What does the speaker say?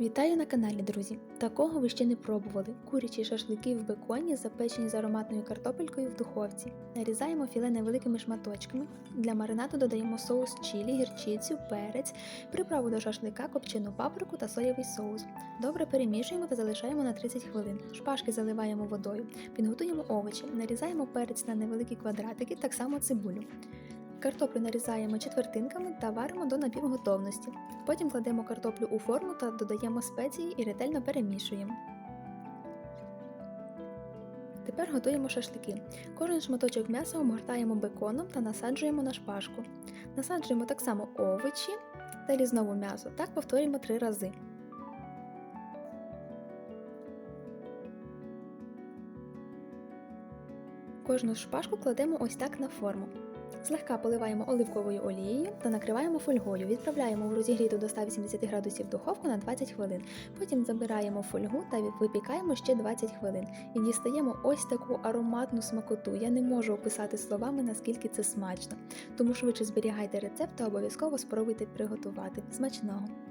Вітаю на каналі, друзі! Такого ви ще не пробували. Курячі шашлики в беконі, запечені з ароматною картопелькою в духовці. Нарізаємо філе невеликими шматочками. Для маринаду додаємо соус чілі, гірчицю, перець, приправу до шашлика, копчену паприку та соєвий соус. Добре перемішуємо та залишаємо на 30 хвилин. Шпажки заливаємо водою. Підготуємо овочі, нарізаємо перець на невеликі квадратики, так само цибулю. Картоплю нарізаємо четвертинками та варимо до напівготовності. Потім кладемо картоплю у форму та додаємо спеції і ретельно перемішуємо. Тепер готуємо шашлики. Кожен шматочок м'яса обгортаємо беконом та насаджуємо на шпажку. Насаджуємо так само овочі, далі знову м'ясо. Так повторюємо три рази. Кожну шпажку кладемо ось так на форму. Злегка поливаємо оливковою олією та накриваємо фольгою. Відправляємо в розігріту до 180 градусів духовку на 20 хвилин. Потім забираємо фольгу та випікаємо ще 20 хвилин. І дістаємо ось таку ароматну смакоту. Я не можу описати словами, наскільки це смачно. Тому швидше зберігайте рецепт та обов'язково спробуйте приготувати. Смачного!